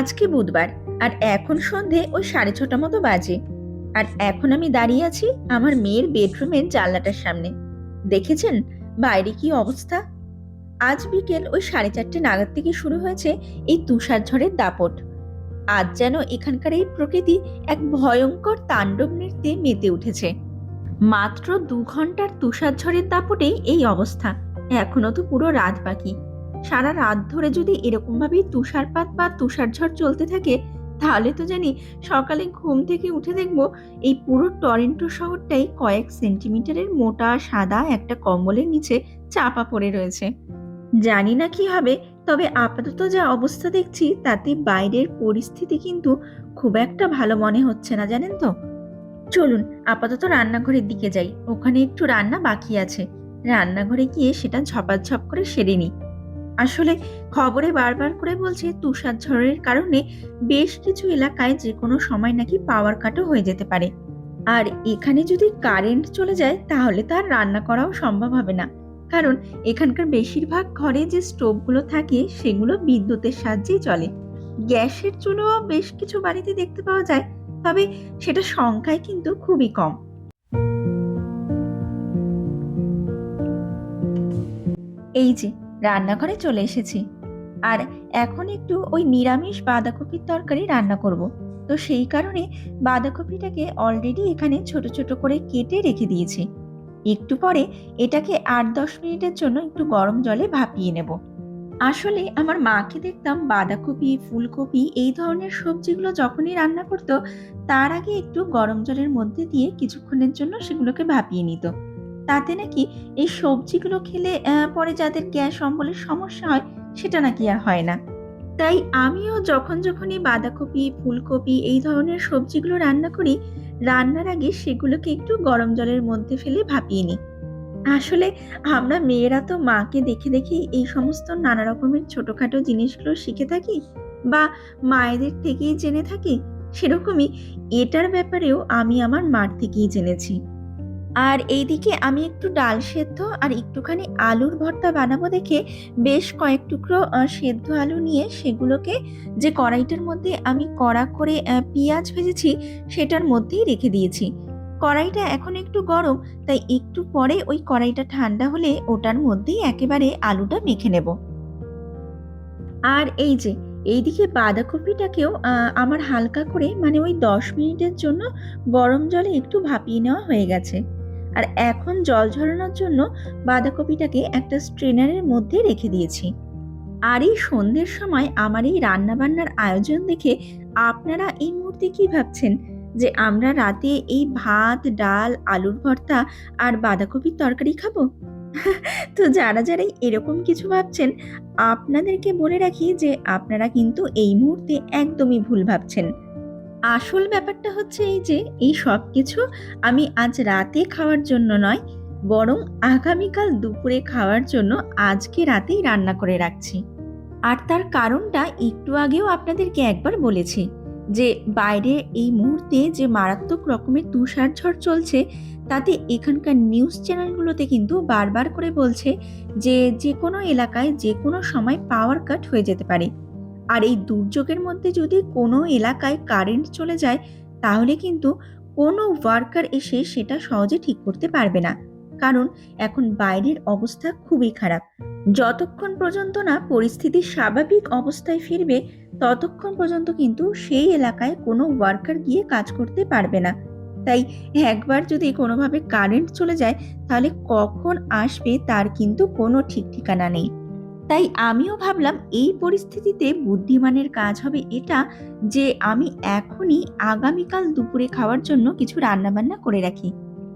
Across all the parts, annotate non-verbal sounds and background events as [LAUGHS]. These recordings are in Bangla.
আজকে বুধবার, আর এখন সন্ধে ওই সাড়ে ছটা মতো বাজে। আর এখন আমি দাঁড়িয়ে আছি আমার মেয়ের বেডরুমের জানলাটার সামনে। দেখেছেন বাইরে কি অবস্থা? আজ বিকেল ওই সাড়ে চারটে নাগাদ থেকে শুরু হয়েছে এই তুষার ঝড়ের দাপট। আজ যেন এখানকার এই প্রকৃতি এক ভয়ঙ্কর তাণ্ডব নৃত্যে মেতে উঠেছে। মাত্র দু ঘণ্টার তুষার ঝড়ের দাপটেই এই অবস্থা। এখনও তো পুরো রাত বাকি। সারা রাত ধরে যদি এরকমভাবেই তুষারপাত বা তুষারঝড় চলতে থাকে, তাহলে তো জানি সকালে ঘুম থেকে উঠে দেখব এই পুরো টরেন্টো শহরটাই কয়েক সেন্টিমিটারের মোটা, সাদা একটা কম্বলের নিচে চাপা পড়ে রয়েছে। জানি না কি হবে, তবে আপাতত যা অবস্থা দেখছি, তাতে বাইরের পরিস্থিতি কিন্তু খুব একটা ভালো মনে হচ্ছে না, জানেন তো? চলুন, আপাতত রান্নাঘরের দিকে যাই, ওখানে একটু রান্না বাকি আছে। রান্নাঘরে গিয়ে সেটা ঝপাঝপ করে সেরে নিই। আসলে খবরে বারবার করে বলছে, তুষার ঝড়ের কারণে বেশ কিছু এলাকায় যে কোনো সময় নাকি পাওয়ার কাটও হয়ে যেতে পারে। আর এখানে যদি কারেন্ট চলে যায়, তাহলে তার রান্না করাও সম্ভব হবে না। কারণ এখানকার বেশিরভাগ ঘরে যে স্টোভগুলো থাকে, সেগুলো বিদ্যুতের সাহায্যেই চলে। গ্যাসের চুলোও বেশ কিছু বাড়িতে দেখতে পাওয়া যায়, তবে সেটা সংখ্যায় কিন্তু খুবই কম। এই যে রান্নাঘরে চলে এসেছি। আর এখন একটু ওই নিরামিষ বাঁধাকপির তরকারি রান্না করব। তো সেই কারণে বাঁধাকপিটাকে অলরেডি এখানে ছোট ছোট করে কেটে রেখে দিয়েছি। একটু পরে এটাকে আট দশ মিনিটের জন্য একটু গরম জলে ভাপিয়ে নেব। আসলে আমার মাকে দেখতাম বাঁধাকপি, ফুলকপি এই ধরনের সবজিগুলো যখনই রান্না করতো, তার আগে একটু গরম জলের মধ্যে দিয়ে কিছুক্ষণের জন্য সেগুলোকে ভাপিয়ে নিত। তাতে নাকি এই সবজিগুলো খেলে পরে যাদের গ্যাস অম্বলের সমস্যা হয়, সেটা নাকি আর হয় না। তাই আমিও যখন যখনই বাঁধাকপি, ফুলকপি এই ধরনের সবজিগুলো রান্না করি, রান্নার আগে সেগুলোকে একটু গরম জলের মধ্যে ফেলে ভাপিয়ে নিই। আসলে আমরা মেয়েরা তো মাকে দেখে দেখে এই সমস্ত নানা রকমের ছোটোখাটো জিনিসগুলো শিখে থাকি বা মায়েদের থেকেই জেনে থাকি, সেরকমই এটার ব্যাপারেও আমি আমার মার থেকেই জেনেছি। আর এইদিকে আমি একটু ডাল সেদ্ধ আর একটুখানি আলুর ভর্তা বানাবো দেখে বেশ কয়েক টুকরো সেদ্ধ আলু নিয়ে সেগুলোকে যে কড়াইটার মধ্যে আমি কড়া করে পেঁয়াজ ভেজেছি সেটার মধ্যেই রেখে দিয়েছি। কড়াইটা এখন একটু গরম, তাই একটু পরে ওই কড়াইটা ঠান্ডা হলে ওটার মধ্যেই একেবারে আলুটা মেখে নেব। আর এই যে, এইদিকে বাঁধাকপিটাকেও আমার হালকা করে মানে ওই দশ মিনিটের জন্য গরম জলে একটু ভাপিয়ে নেওয়া হয়ে গেছে। আর এখন জল ঝরানোর জন্য বাঁধাকপিটাকে একটা স্ট্রেনারের মধ্যে রেখে দিয়েছি। আর এই সন্ধ্যের সময় আমার এই রান্নাবান্নার আয়োজন দেখে আপনারা এই মুহূর্তে কি ভাবছেন? যে আমরা রাতে এই ভাত, ডাল, আলুর ভর্তা আর বাঁধাকপির তরকারি খাব? [LAUGHS] তো যারা যারা এরকম কিছু ভাবছেন, আপনাদেরকে বলে রাখি যে আপনারা কিন্তু এই মুহূর্তে একদমই ভুল ভাবছেন। আসল ব্যাপারটা হচ্ছে এই যে, এই সব কিছু আমি আজ রাতে খাওয়ার জন্য নয়, বরং আগামীকাল দুপুরে খাওয়ার জন্য আজকে রাতেই রান্না করে রাখছি। আর তার কারণটা একটু আগেও আপনাদেরকে একবার বলেছি যে, বাইরে এই মুহূর্তে যে মারাত্মক রকমের তুষারঝড় চলছে, তাতে এখানকার নিউজ চ্যানেলগুলোতে কিন্তু বারবার করে বলছে যে যে কোনো এলাকায় যে কোনো সময় পাওয়ার কাট হয়ে যেতে পারে। আর এই দুর্যোগের মধ্যে যদি কোনো এলাকায় কারেন্ট চলে যায়, তাহলে কিন্তু কোনো ওয়ার্কার এসে সেটা সহজে ঠিক করতে পারবে না। কারণ এখন বাইরের অবস্থা খুবই খারাপ। যতক্ষণ পর্যন্ত না পরিস্থিতি স্বাভাবিক অবস্থায় ফিরবে, ততক্ষণ পর্যন্ত কিন্তু সেই এলাকায় কোনো ওয়ার্কার গিয়ে কাজ করতে পারবে না। তাই একবার যদি কোনোভাবে কারেন্ট চলে যায়, তাহলে কখন আসবে তার কিন্তু কোনো ঠিক ঠিকানা নেই। তাই আমিও ভাবলাম এই পরিস্থিতিতে বুদ্ধিমানের কাজ হবে এটা যে আমি এখনই আগামীকাল দুপুরে খাওয়ার জন্য কিছু রান্নাবান্না করে রাখি।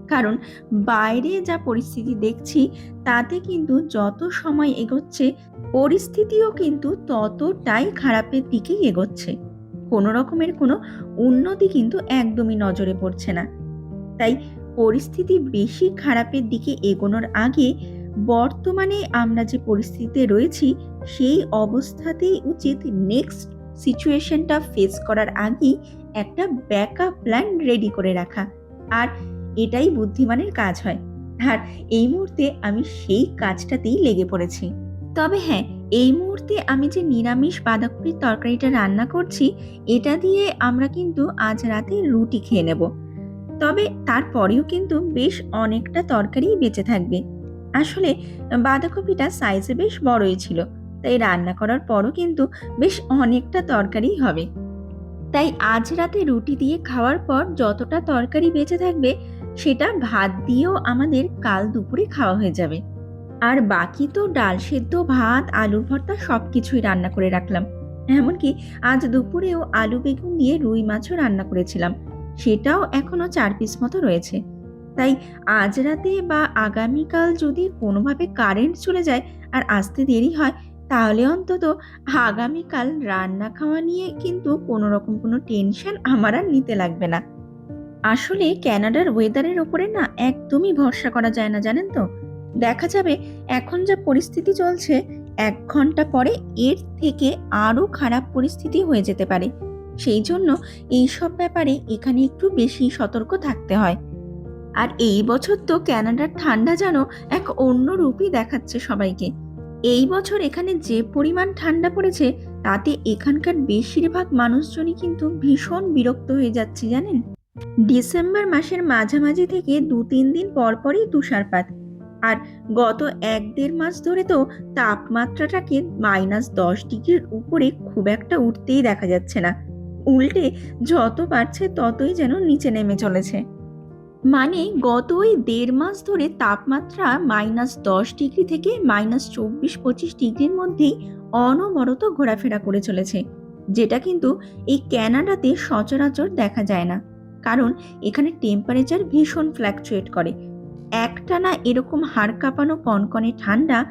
কারণ বাইরে যা পরিস্থিতি দেখছি, তাতে কিন্তু যত সময় এগোচ্ছে, পরিস্থিতিও কিন্তু ততটাই খারাপের দিকেই এগোচ্ছে। কোনো রকমের কোনো উন্নতি কিন্তু একদমই নজরে পড়ছে না। তাই পরিস্থিতি বেশি খারাপের দিকে এগোনোর আগে বর্তমানে আমরা যে পরিস্থিতিতে রয়েছি, সেই অবস্থাতেই উচিত নেক্সট সিচুয়েশনটা ফেস করার আগেই একটা ব্যাকআপ প্ল্যান রেডি করে রাখা। আর এটাই বুদ্ধিমানের কাজ হয়। আর এই মুহূর্তে আমি সেই কাজটাতেই লেগে পড়েছি। তবে হ্যাঁ এই মুহূর্তে আমি যে নিরামিষ বাঁধাকপির তরকারিটা রান্না করছি, এটা দিয়ে আমরা কিন্তু আজ রাতে রুটি খেয়ে নেব। তবে তারপরেও কিন্তু বেশ অনেকটা তরকারি বেঁচে থাকবে। আসলে বাঁধাকপিটা সাইজে বেশ বড়ই ছিল, তাই রান্না করার পরও কিন্তু বেশ অনেকটা তরকারি হবে। তাই আজ রাতে রুটি দিয়ে খাওয়ার পর যতটা তরকারি বেঁচে থাকবে, সেটা ভাত দিয়েও আমাদের কাল দুপুরে খাওয়া হয়ে যাবে। আর বাকি তো ডাল সেদ্ধ, ভাত, আলুর ভর্তা সব কিছুই রান্না করে রাখলাম। এমনকি আজ দুপুরেও আলু বেগুন দিয়ে রুই মাছও রান্না করেছিলাম। সেটাও এখনও চার পিস মতো রয়েছে। তাই আজ রাতে বা আগামীকাল যদি কোনোভাবে কারেন্ট চলে যায় আর আসতে দেরি হয়, তাহলে অন্তত আগামীকাল রান্না খাওয়া নিয়ে কিন্তু কোনো রকম কোনো টেনশন আমার আর নিতে লাগবে না। আসলে ক্যানাডার ওয়েদারের ওপরে না একদমই ভরসা করা যায় না, জানেন তো? দেখা যাবে এখন যা পরিস্থিতি চলছে, এক ঘণ্টা পরে এর থেকে আরও খারাপ পরিস্থিতি হয়ে যেতে পারে। সেই জন্য এইসব ব্যাপারে এখানে একটু বেশি সতর্ক থাকতে হয়। আর এই বছর তো ক্যানাডার ঠান্ডা যেন এক অন্য রূপই দেখাচ্ছে সবাইকে। এই বছর এখানে যে পরিমাণ ঠান্ডা পড়েছে, তাতে এখানকার বেশিরভাগ মানুষজনই কিন্তু ভীষণ বিরক্ত হয়ে যাচ্ছে, জানেন? ডিসেম্বর মাসের মাঝামাঝি থেকে দু তিন দিন পর পরই তুষারপাত। আর গত এক দেড় মাস ধরে তো তাপমাত্রাটাকে মাইনাস দশ ডিগ্রির উপরে খুব একটা উঠতেই দেখা যাচ্ছে না। উল্টে যত বাড়ছে ততই যেন নিচে নেমে চলেছে। মানে গত ওই দেড় মাস ধরে তাপমাত্রা মাইনাস দশ ডিগ্রি থেকে মাইনাস চব্বিশ, পঁচিশ ডিগ্রির মধ্যেই অনবরত ঘোরাফেরা করে চলেছে, যেটা কিন্তু এই ক্যানাডাতে সচরাচর দেখা যায় না। কারণ এখানে টেম্পারেচার ভীষণ ফ্ল্যাকচুয়েট করে। একটানা এরকম হাড় কাঁপানো কনকনে ঠান্ডা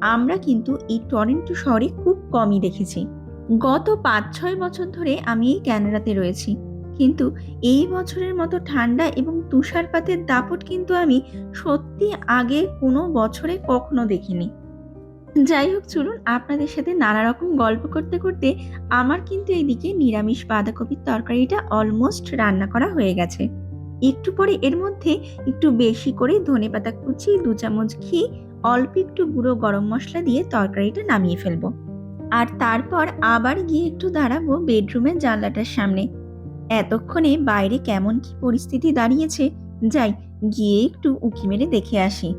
আমরা কিন্তু এই টরেন্টো শহরে খুব কমই দেখেছি। গত পাঁচ, ছয় বছর ধরে আমি এই ক্যানাডাতে রয়েছি। কিন্তু এই বছরের মতো ঠান্ডা এবং তুষারপাতের দাপট কিন্তু আমি সত্যি আগে কোনো বছরে কখনো দেখিনি। যাই হোক, চলুন আপনাদের সাথে নানা রকম গল্প করতে করতে আমার কিন্তু এইদিকে নিরামিষ বাঁধাকপির তরকারিটা অলমোস্ট রান্না করা হয়ে গেছে। একটু পরে এর মধ্যে একটু বেশি করে ধনে পাতা কুচি, দু চামচ ঘি, অল্প একটু গুঁড়ো গরম মশলা দিয়ে তরকারিটা নামিয়ে ফেলব। আর তারপর আবার গিয়ে একটু দাঁড়াবো বেডরুমের জানলাটার সামনে। এতক্ষণে বাইরে কেমন কি পরিস্থিতি দাঁড়িয়েছে, যাই গিয়ে একটু উঁকি মেরে দেখে আসি।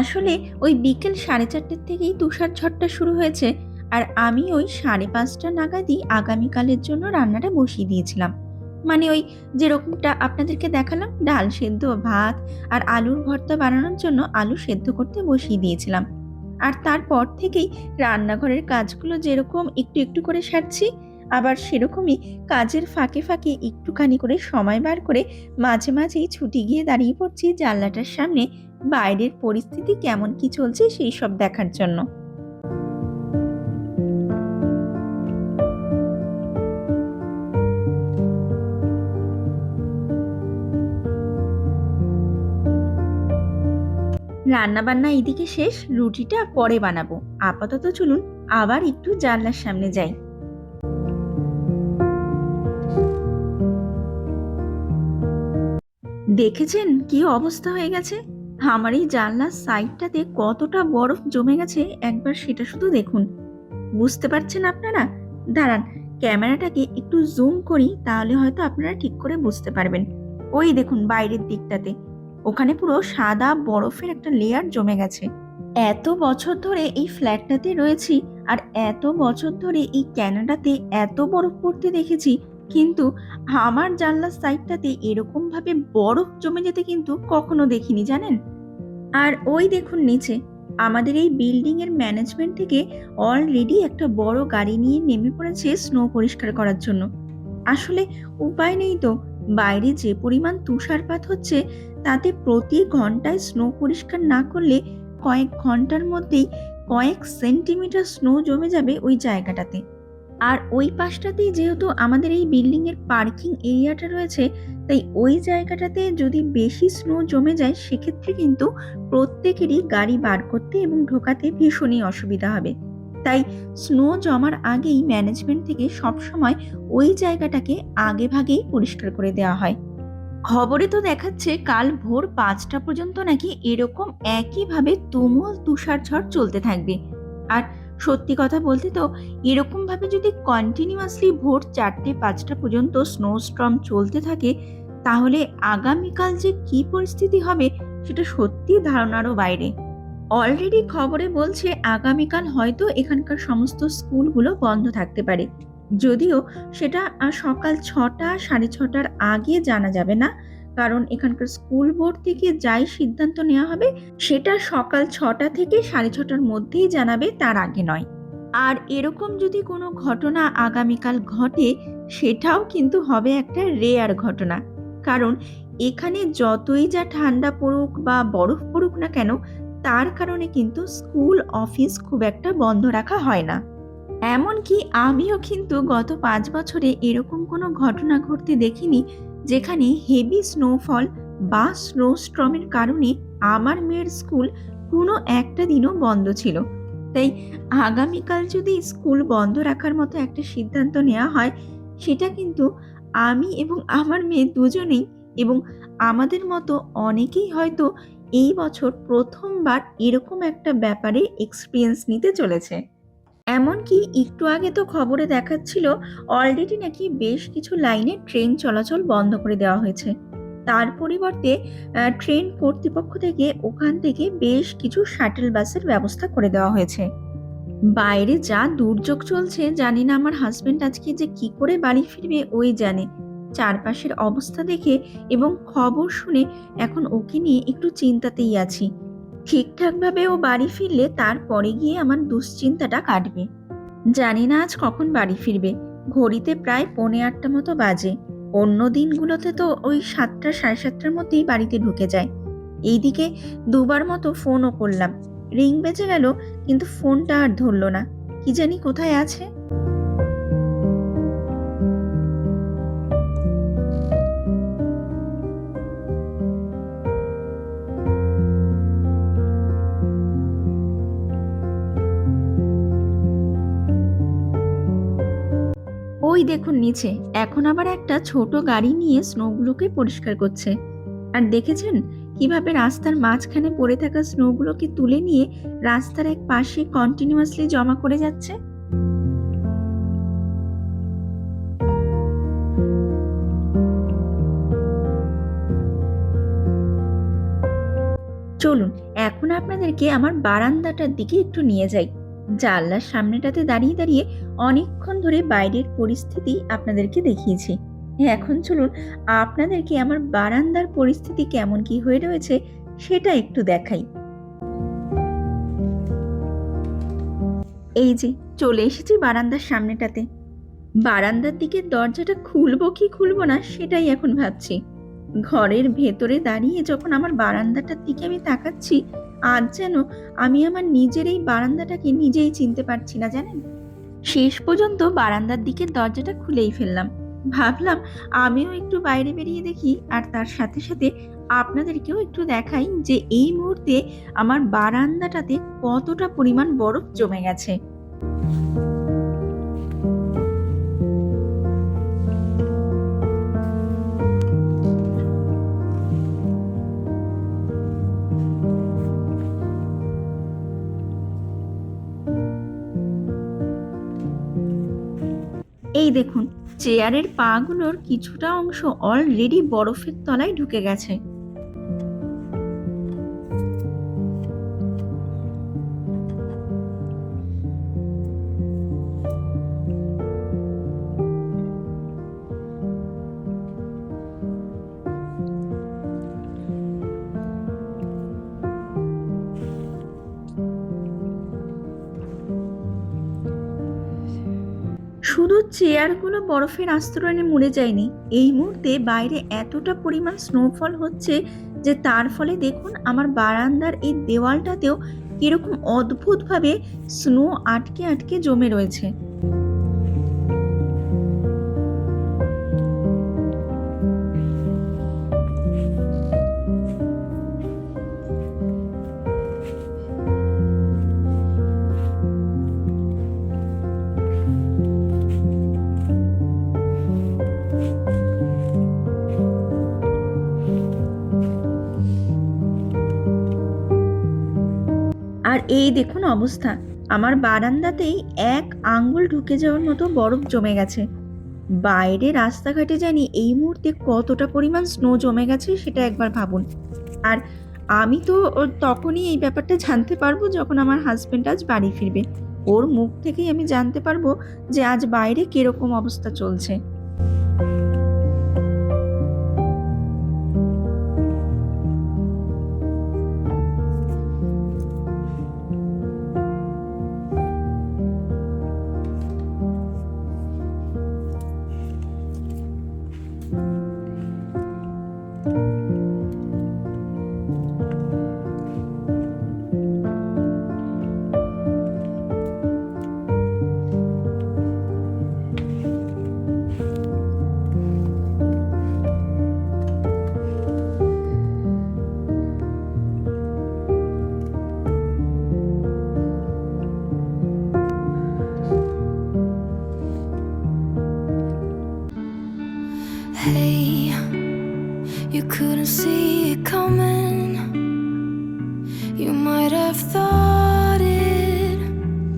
আসলে ওই বিকেল সাড়ে চারটের থেকেই তুষার ঝড়টা শুরু হয়েছে, আর আমি ওই সাড়ে পাঁচটা নাগাদই আগামীকালের জন্য রান্নাটা বসিয়ে দিয়েছিলাম। মানে ওই যেরকমটা আপনাদেরকে দেখালাম, ডাল সেদ্ধ, ভাত আর আলুর ভর্তা বানানোর জন্য আলু সেদ্ধ করতে বসিয়ে দিয়েছিলাম। আর তারপর থেকেই রান্নাঘরের কাজগুলো যেরকম একটু একটু করে সারছি আবার সেরকমই কাজের ফাঁকে ফাঁকে একটুখানি করে সময় বার করে মাঝে মাঝেই ছুটি গিয়ে দাঁড়িয়ে পড়ছি জানলাটার সামনে। বাইরের পরিস্থিতি কেমন কি চলছে সেই সব দেখার জন্য। রান্নাবান্না এদিকে শেষ, রুটিটা পরে বানাবো। আপাতত চলুন আবার একটু জানলার সামনে যাই। দেখেছেন কি অবস্থা হয়ে গেছে? আমার এই জানলার সাইডটাতে কতটা বরফ জমে গেছে একবার সেটা শুধু দেখুন। বুঝতে পারছেন আপনারা? দাঁড়ান, ক্যামেরাটাকে একটু জুম করি, তাহলে হয়তো আপনারা ঠিক করে বুঝতে পারবেন। ওই দেখুন, বাইরের দিকটাতে। ওখানে পুরো সাদা বরফের একটা লেয়ার জমে গেছে। এত বছর ধরে এই ফ্ল্যাটটাতে রয়েছি, আর এত বছর ধরে এই ক্যানাডাতে এত বরফ পড়তে দেখেছি কিন্তু আমার জানলার সাইডটাতে এরকম ভাবে বরফ জমে যেতে কিন্তু কখনো দেখিনি, জানেন? আর ওই দেখুন নিচে, আমাদের এই বিল্ডিং এর ম্যানেজমেন্ট থেকে অলরেডি একটা বড় গাড়ি নিয়ে নেমে পড়েছে স্নো পরিষ্কার করার জন্য। আসলে উপায় নেই তো, বাইরে যে পরিমাণ তুষারপাত হচ্ছে, তাতে প্রতি ঘন্টায় স্নো পরিষ্কার না করলে কয়েক ঘণ্টার মধ্যেই কয়েক সেন্টিমিটার স্নো জমে যাবে ওই জায়গাটাতে। আর ওই পাশটাতেই যেহেতু আমাদের এই বিল্ডিং এর পার্কিং এরিয়াটা রয়েছে, তাই ওই জায়গাটাতে যদি বেশি স্নো জমে যায়, সেক্ষেত্রে কিন্তু প্রত্যেকেরই গাড়ি বার করতে এবং ঢোকাতে ভীষণই অসুবিধা হবে। তাই স্নো জমার আগেই ম্যানেজমেন্ট থেকে সবসময় ওই জায়গাটাকে আগে ভাগেই পরিষ্কার করে দেওয়া হয়। খবরে তো দেখাচ্ছে কাল ভোর পাঁচটা পর্যন্ত নাকি এরকম একইভাবে তুমুল তুষার ঝড় চলতে থাকবে। আর সত্যি কথা বলতে তো, এরকমভাবে যদি কন্টিনিউয়াসলি ভোর চারটে পাঁচটা পর্যন্ত স্নো স্টর্ম চলতে থাকে, তাহলে আগামীকাল যে কি পরিস্থিতি হবে সেটা সত্যি ধারণারও বাইরে। অলরেডি খবরে বলছে আগামীকাল হয়তো এখানকার সমস্ত স্কুলগুলো বন্ধ থাকতে পারে। যদিও সেটা সকাল ছটা সাড়ে ছটার আগে জানা যাবে না। কারণ এখানকার স্কুল বোর্ড থেকে যাই সিদ্ধান্ত নেওয়া হবে, সেটা সকাল ছটা থেকে সাড়ে ছটার মধ্যেই জানাবে, তার আগে নয়। আর এরকম যদি কোনো ঘটনা আগামীকাল ঘটে, সেটাও কিন্তু হবে একটা রেয়ার ঘটনা। কারণ এখানে যতই যা ঠান্ডা পড়ুক বা বরফ পড়ুক না কেন, তার কারণে কিন্তু স্কুল অফিস খুব একটা বন্ধ রাখা হয় না। এমনকি আমিও কিন্তু গত পাঁচ বছরে এরকম কোনো ঘটনা ঘটতে দেখিনি যেখানে হেভি স্নোফল বা স্নো স্ট্রমের কারণে আমার মেয়ের স্কুল কোনো একটা দিনও বন্ধ ছিল। তাই আগামীকাল যদি স্কুল বন্ধ রাখার মতো একটা সিদ্ধান্ত নেওয়া হয়, সেটা কিন্তু আমি এবং আমার মেয়ে দুজনেই এবং আমাদের মতো অনেকেই হয়তো এই বছর প্রথমবার এরকম একটা ব্যাপারে এক্সপিরিয়েন্স নিতে চলেছে। এমনকি একটু আগে তো খবরে দেখাচ্ছিল অলরেডি নাকি বেশ কিছু লাইনে ট্রেন চলাচল বন্ধ করে দেওয়া হয়েছে। তার পরিবর্তে ট্রেন কর্তৃপক্ষ থেকে ওখান থেকে বেশ কিছু শাটল বাসের ব্যবস্থা করে দেওয়া হয়েছে। বাইরে যা দুর্যোগ চলছে, জানি না আমার হাজবেন্ড আজকে যে কি করে বাড়ি ফিরবে, ওই জানে। চারপাশের অবস্থা দেখে এবং খবর শুনে এখন ওকে নিয়ে একটু চিন্তাতেই আছি। ঠিকঠাকভাবে ও বাড়ি ফিরলে তারপরে গিয়ে আমার দুশ্চিন্তাটা কাটবে। জানি না আজ কখন বাড়ি ফিরবে। ঘড়িতে প্রায় পৌনে আটটা মতো বাজে। অন্য দিনগুলোতে তো ওই সাতটা, সাড়ে সাতটার মধ্যেই বাড়িতে ঢুকে যায়। এইদিকে দুবার মতো ফোনও করলাম। রিং বেজে গেল, কিন্তু ফোনটা আর ধরলো না। কি জানি কোথায় আছে? ওই দেখুন নিচে, এখন আবার একটা ছোট গাড়ি নিয়ে স্নোগুলোকে পরিষ্কার করছে। আর দেখেছেন? কীভাবে রাস্তার মাঝখানে পড়ে থাকা স্নোগুলোকে তুলে নিয়ে রাস্তার এক পাশে কন্টিনিউয়াসলি জমা করে যাচ্ছে? চলুন, এখন আপনাদেরকে আমার বারান্দাটার দিকে একটু নিয়ে যাই। জানলার সামনেটাতে দাঁড়িয়ে দাঁড়িয়ে অনেকক্ষণ ধরে বাইরের পরিস্থিতি আপনাদেরকে দেখিয়েছি। এখন চলুন আপনাদেরকে আমার বারান্দার পরিস্থিতি কেমন কি হয়ে রয়েছে সেটা একটু দেখাই। এই যে, চলে এসেছি বারান্দার সামনেটাতে। বারান্দার দিকে দরজাটা খুলবো কি খুলবো না সেটাই এখন ভাবছি। ঘরের ভেতরে দাঁড়িয়ে যখন আমার বারান্দাটার দিকে আমি তাকাচ্ছি, আজ যেন আমি আমার নিজের এই বারান্দাটাকে নিজেই চিনতে পারছি না, জানেন? শেষ পর্যন্ত বারান্দার দিকে দরজাটা খুলেই ফেললাম। ভাবলাম, আমিও একটু বাইরে বেরিয়ে দেখি, আর তার সাথে সাথে আপনাদেরকেও একটু দেখাই যে এই মুহূর্তে আমার বারান্দাটাতে কতটা পরিমাণ বরফ জমে গেছে। এই দেখুন চেয়ারের পাগুলোর কিছুটা অংশ অলরেডি বরফের তলায় ঢুকে গেছে। বরফের আস্তরণে মরে যায়নি। এই মুহূর্তে বাইরে এতটা পরিমাণ স্নোফল হচ্ছে যে তার ফলে দেখুন আমার বারান্দার এই দেওয়ালটাতেও কীরকম অদ্ভুতভাবে স্নো আটকে আটকে জমে রয়েছে। এই দেখুন অবস্থা। আমার বারান্দাতেই এক আঙ্গুল ঢুকে যাওয়ার মতো বরফ জমে গেছে। বাইরে রাস্তাঘাটে জানি এই মুহূর্তে কতটা পরিমাণ স্নো জমে গেছে সেটা একবার ভাবুন। আর আমি তো তখনই এই ব্যাপারটা জানতে পারব যখন আমার হাজব্যান্ড আজ বাড়ি ফিরবে। ওর মুখ থেকেই আমি জানতে পারব যে আজ বাইরে কীরকম অবস্থা চলছে। Hey, you couldn't see it coming. You might have thought it,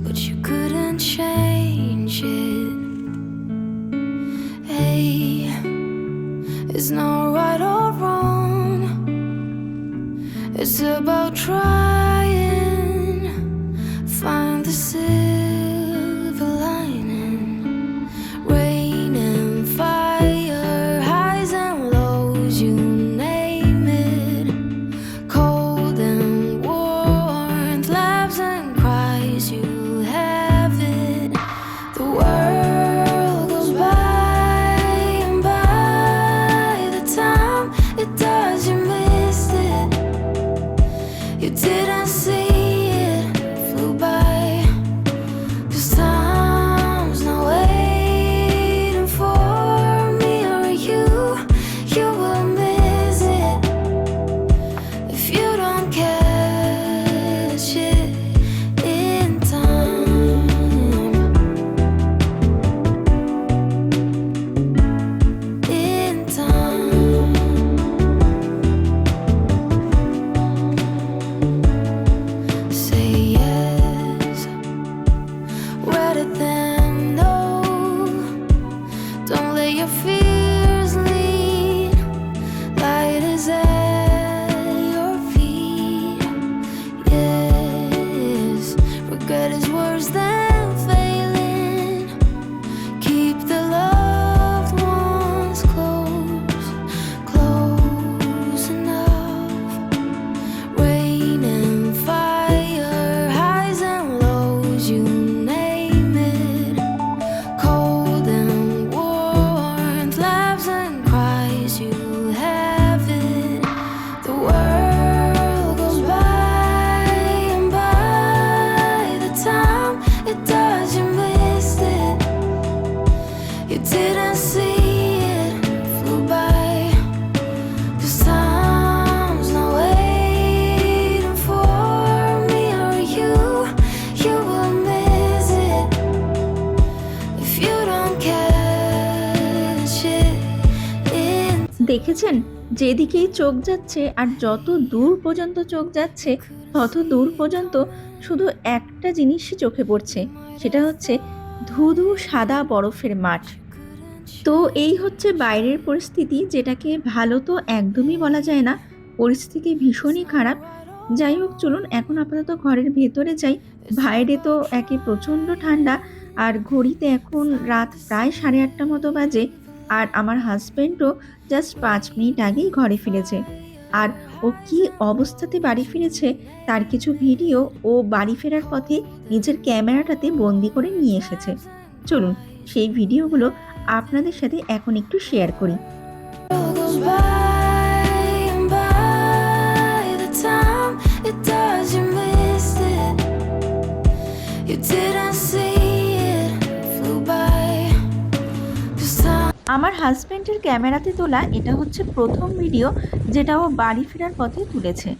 but you couldn't change it. Hey, it's not right or wrong, it's about trying. দেখেছেন? যেদিকেই চোখ যাচ্ছে আর যত দূর পর্যন্ত চোখ যাচ্ছে, তত দূর পর্যন্ত শুধু একটা জিনিসই চোখে পড়ছে, সেটা হচ্ছে ধুধু সাদা বরফের মাঠ। তো এই হচ্ছে বাইরের পরিস্থিতি, যেটাকে ভালো তো একদমই বলা যায় না, পরিস্থিতি ভীষণই খারাপ। যাই হোক, চলুন এখন আপাতত ঘরের ভেতরে যাই। বাইরে তো একে প্রচণ্ড ঠান্ডা, আর ঘড়িতে এখন রাত প্রায় সাড়ে আটটা মতো বাজে, আর আমার হাজব্যান্ডও জাস্ট পাঁচ মিনিট আগেই ঘরে ফিরেছে। আর ও কি অবস্থাতে বাড়ি ফিরেছে তার কিছু ভিডিও ও বাড়ি ফেরার পথে নিজের ক্যামেরাটাতে বন্দি করে নিয়ে এসেছে। চলুন, সেই ভিডিওগুলো আপনাদের সাথে এখন একটু শেয়ার করি। All goes আমার হাজব্যান্ডের ক্যামেরাতে তোলা এটা হচ্ছে প্রথম ভিডিও যেটা ও বাড়ি ফেরার পথে তুলেছে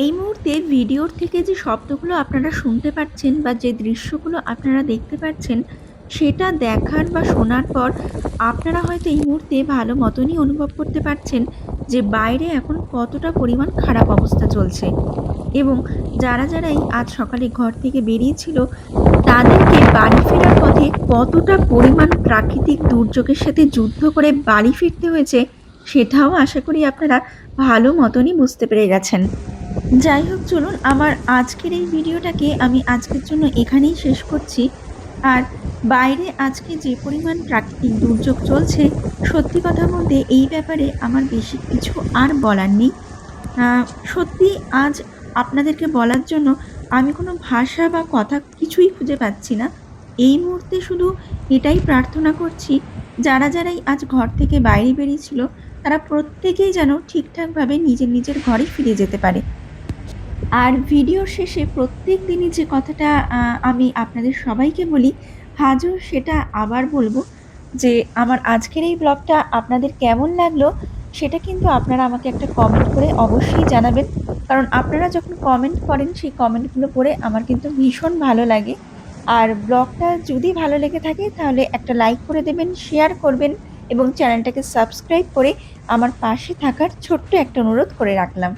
এই মুহূর্তে ভিডিওর থেকে যে শব্দগুলো আপনারা শুনতে পাচ্ছেন বা যে দৃশ্যগুলো আপনারা দেখতে পাচ্ছেন, সেটা দেখার বা শোনার পর আপনারা হয়তো এই মুহূর্তে ভালো মতনই অনুভব করতে পারছেন যে বাইরে এখন কতটা পরিমাণ খারাপ অবস্থা চলছে। এবং যারা যারাই আজ সকালে ঘর থেকে বেরিয়েছিল, তাদেরকে বাড়ি ফেরার পথে কতটা পরিমাণ প্রাকৃতিক দুর্যোগের সাথে যুদ্ধ করে বাড়ি ফিরতে হয়েছে, সেটাও আশা করি আপনারা ভালো মতনই বুঝতে পেরে গেছেন। যাই হোক, চলুন আমার আজকের এই ভিডিওটাকে আমি আজকের জন্য এখানেই শেষ করছি। আর বাইরে আজকে যে পরিমাণ প্রাকৃতিক দুর্যোগ চলছে, সত্যি কথা বলতে এই ব্যাপারে আমার বেশি কিছু আর বলার নেই। সত্যি আজ আপনাদেরকে বলার জন্য আমি কোনো ভাষা বা কথা কিছুই খুঁজে পাচ্ছি না। এই মুহূর্তে শুধু এটাই প্রার্থনা করছি, যারা যারাই আজ ঘর থেকে বাইরে বেরিয়েছিল, তারা প্রত্যেকেই যেন ঠিকঠাকভাবে নিজের নিজের ঘরে ফিরে যেতে পারে। আর ভিডিওর শেষে প্রত্যেক দিনই যে কথাটা আমি আপনাদের সবাইকে বলি আজও সেটা আবার বলব যে আমার আজকের এই ব্লগটা আপনাদের কেমন লাগল সেটা কিন্তু আপনারা আমাকে একটা কমেন্ট করে অবশ্যই জানাবেন। কারণ আপনারা যখন কমেন্ট করেন, সেই কমেন্টগুলো পড়ে আমার কিন্তু ভীষণ ভালো লাগে। আর ব্লগটা যদি ভালো লেগে থাকে, তাহলে একটা লাইক করে দেবেন শেয়ার করবেন এবং চ্যানেলটাকে সাবস্ক্রাইব করে আমার পাশে থাকার ছোট্ট একটা অনুরোধ করে রাখলাম।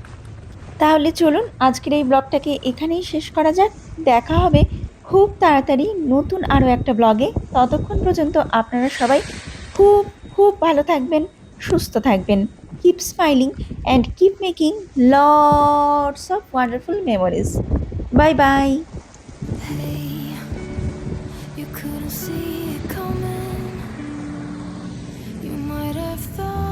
তাহলে চলুন আজকের এই ব্লগটাকে এখানেই শেষ করা যাক। দেখা হবে খুব তাড়াতাড়ি নতুন আরও একটা ব্লগে। ততক্ষণ পর্যন্ত আপনারা সবাই খুব খুব ভালো থাকবেন, সুস্থ থাকবেন। Keep smiling and keep making lots of wonderful memories bye bye You might have thought